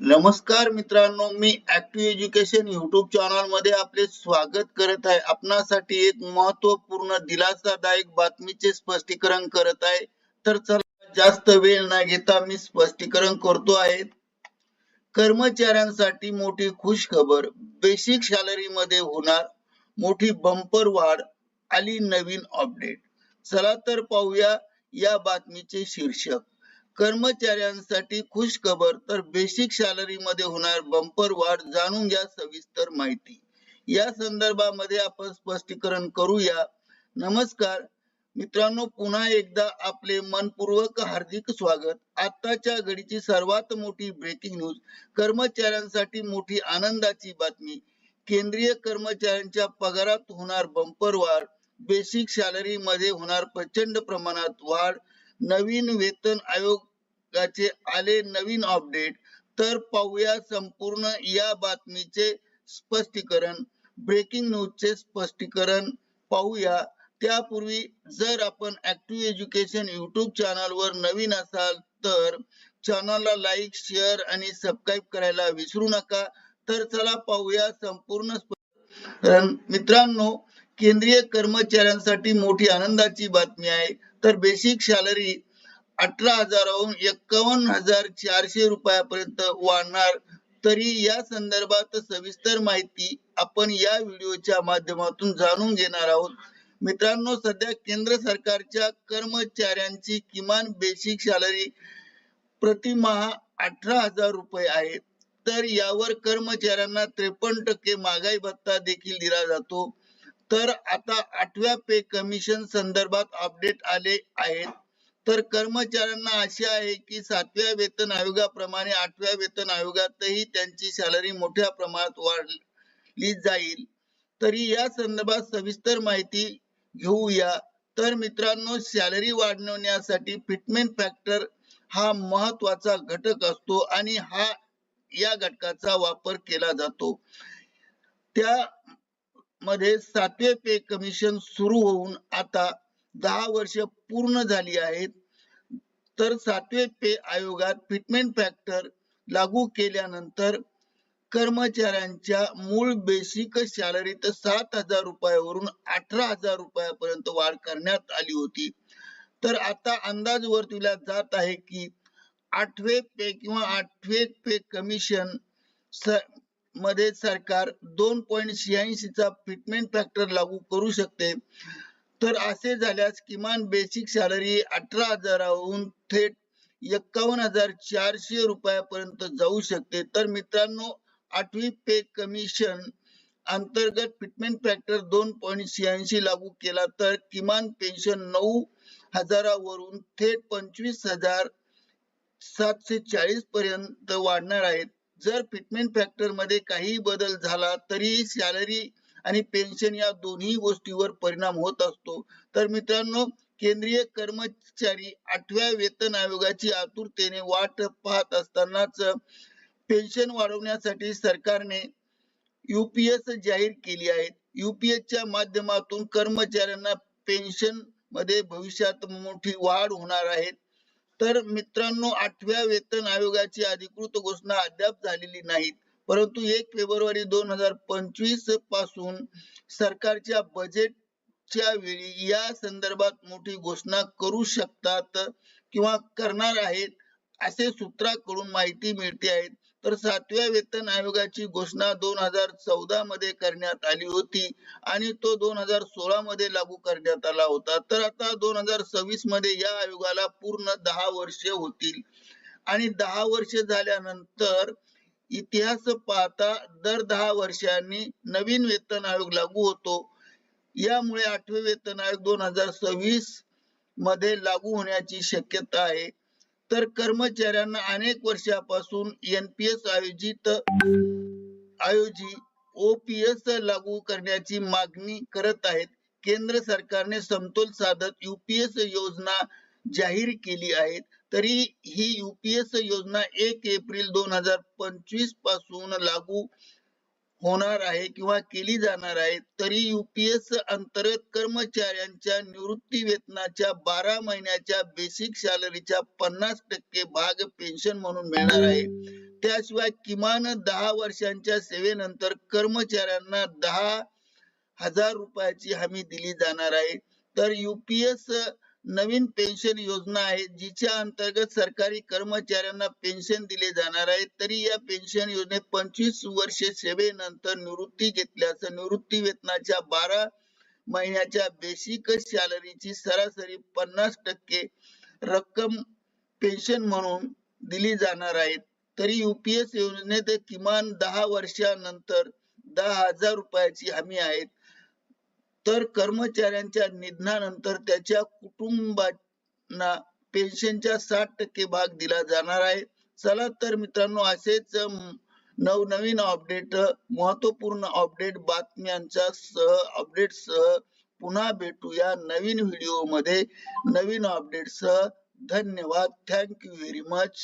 नमस्कार मित्रांनो मी ऍक्टिव्ह एज्युकेशन युट्यूब चॅनलमध्ये आपले स्वागत करत आहे. आपणासाठी एक महत्त्वपूर्ण दिलासादायक बातमीचे स्पष्टीकरण करत आहे. तर चला जास्त वेळ न घेता मी स्पष्टीकरण करतो आहे. कर्मचाऱ्यांसाठी मोठी खुश खबर बेसिक सॅलरी मध्ये होणार मोठी बंपर वाढ आली नवीन अपडेट चला तर पाहूया या बातमीचे शीर्षक. कर्मचाऱ्यांसाठी खुश खबर तर बेसिक सॅलरी मध्ये होणार बंपर वाढ जाणून घ्या सविस्तर माहिती. या संदर्भामध्ये आपण स्पष्टीकरण करूया. नमस्कार. मित्रांनो पुन्हा एकदा आपले मनपूर्वक हार्दिक स्वागत. आताच्या घडीची सर्वात मोठी ब्रेकिंग न्यूज कर्मचाऱ्यांसाठी मोठी आनंदाची बातमी. केंद्रीय कर्मचाऱ्यांच्या पगारात होणार बंपर वाढ बेसिक सॅलरी मध्ये होणार प्रचंड प्रमाणात वाढ नवीन वेतन आयोग आयोगाचे आले नवीन अपडेट तर पाहूया संपूर्ण या बातमीचे स्पष्टीकरण. ब्रेकिंग न्यूजचे स्पष्टीकरण पाहूया. त्यापूर्वी जर आपण ऍक्टिव्ह एज्युकेशन युट्यूब चॅनलवर नवीन असाल तर चॅनलला लाईक शेअर आणि सबस्क्राईब करायला विसरू नका. तर चला पाहूया संपूर्ण मित्रांनो केंद्रीय कर्मचाऱ्यांसाठी मोठी आनंदाची बातमी आहे. तर बेसिक सॅलरी अठरा हजाराहून एक्कावन्न हजार चारशे रुपयापर्यंत वाढणार. तरी या संदर्भात सविस्तर माहिती आपण या व्हिडिओच्या माध्यमातून जाणून घेणार आहोत. मित्रांनो सध्या केंद्र सरकारच्या कर्मचाऱ्यांची किमान बेसिक सॅलरी प्रतिमाहा अठरा हजार रुपये आहे. तर यावर कर्मचाऱ्यांना त्रेपन्न टक्के महागाई भत्ता देखील दिला जातो. तर आता आठव्या पे कमिशन संदर्भात अपडेट आले आहेत. तर कर्मचाऱ्यांना आशा आहे की सातव्या वेतन आयोगाप्रमाणे आठव्या वेतन आयोगातही त्यांची सॅलरी मोठ्या प्रमाणात वाढली जाईल. तरी या संदर्भात सविस्तर माहिती घेऊया. तर मित्रांनो सॅलरी वाढवण्यासाठी फिटमेंट फॅक्टर हा महत्त्वाचा घटक असतो आणि हा या घटकाचा वापर केला जातो. त्या मध्ये सातवे पे कमिशन सुरू होऊन आता दहा वर्ष पूर्ण झाली आहेत. तर सातवे पे आयोगात फिटमेंट फॅक्टर लागू केल्यानंतर कर्मचाऱ्यांच्या मूळ बेसिक सॅलरीत सात हजार रुपयावरून अठरा हजार रुपयापर्यंत वाढ करण्यात आली होती. तर आता अंदाज वर्तविला जात आहे की आठवे पे किंवा आठवे पे कमिशनमध्ये सरकार दोन पॉईंट शहाऐंशी चा फिटमेंट फॅक्टर लागू करू शकते. तर असे झाल्यास किमान बेसिक सॅलरी अठरा हजाराहून थेट एक्कावन्न हजार चारशे रुपयापर्यंत जाऊ शकते. तर मित्रांनो आठवी पे कमिशन अंतर्गत फिटमेंट फॅक्टर दोन पॉईंट शहाऐंशी लागू केला तर किमान पेन्शन नऊ हजारावरून थेट पंचवीस हजार सातशे चाळीस पर्यंत वाढणार आहेत जर फिटमेंट फॅक्टरमध्ये काही बदल झाला तरी सॅलरी आणि पेन्शन या दोन्ही गोष्टीवर परिणाम होत असतो. तर मित्रांनो केंद्रीय कर्मचारी आठव्या वेतन आयोगाची आतुरतेने वाट पाहत असतानाच पेन्शन वाढवण्यासाठी सरकारने युपीएस जाहीर केली आहे. युपीएस च्या माध्यमातून कर्मचाऱ्यांना पेन्शनमध्ये भविष्यात मोठी वाढ होणार आहे. तर मित्रांनो आठव्या वेतन आयोगाची अधिकृत घोषणा अद्याप झालेली नाही परंतु एक फेब्रुवारी दोन हजार पंचवीसपासून सरकारच्या बजेटच्या वेळी या संदर्भात मोठी घोषणा करू शकतात किंवा करणार आहेत असे सूत्राकडून माहिती मिळते आहे. तर सातव्या वेतन आयोगाची घोषणा दोन हजार चौदा मध्ये करण्यात आली होती आणि तो दोन हजार सोळा मध्ये लागू करण्यात आला होता. तर आता दोन हजार सव्वीसमध्ये या आयोगाला पूर्ण दहा वर्षे होतील. आणि दहा वर्ष झाल्यानंतर इतिहास पाहता दर दहा वर्षांनी नवीन वेतन आयोग लागू होतो. यामुळे आठवे वेतन आयोग दोन हजार सव्वीसमध्ये लागू होण्याची शक्यता आहे. तर कर्मचाऱ्यांना अनेक वर्षापासून एनपीएस आयोजित आयोजी ओपीएस लागू करण्याची मागणी करत आहेत. केंद्र सरकारने समतोल साधत युपीएस योजना जाहीर केली आहे तरी ही युपीएस योजना एक एप्रिल दोन हजार पंचवीसपासून लागू होणार आहे किंवा केली जाणार आहे. तरी युपीएस अंतर्गत कर्मचाऱ्यांच्या निवृत्ती वेतनाच्या बारा महिन्याच्या बेसिक सॅलरीच्या पन्नास टक्के भाग पेन्शन म्हणून मिळणार आहे. त्याशिवाय किमान दहा वर्षांच्या सेवेनंतर कर्मचाऱ्यांना दहा हजार रुपयाची हमी दिली जाणार आहे. तर युपीएस नवीन पेन्शन योजना आहे जिच्या अंतर्गत सरकारी कर्मचाऱ्यांना पेन्शन दिले जाणार आहे. तरी या पेन्शन योजनेत पंचवीस वर्षे सेवेनंतर निवृत्ती घेतल्यास निवृत्ती वेतनाच्या बारा महिन्याच्या बेसिक सॅलरीची सरासरी पन्नास टक्के रक्कम पेन्शन म्हणून दिली जाणार आहे. तरी युपीएस योजनेत किमान दहा वर्षानंतर दहा हजार रुपयाची हमी आहे तर कर्मचाऱ्यांच्या निधनानंतर त्याच्या कुटुंबांना पेन्शनच्या साठ टक्के भाग दिला जाणार आहे. चला तर मित्रांनो असेच नवनवीन अपडेट महत्त्वपूर्ण अपडेट बातम्यांच्या सह अपडेट सह पुन्हा भेटूया नवीन व्हिडिओमध्ये. नवीन अपडेट सह. धन्यवाद. Thank you very much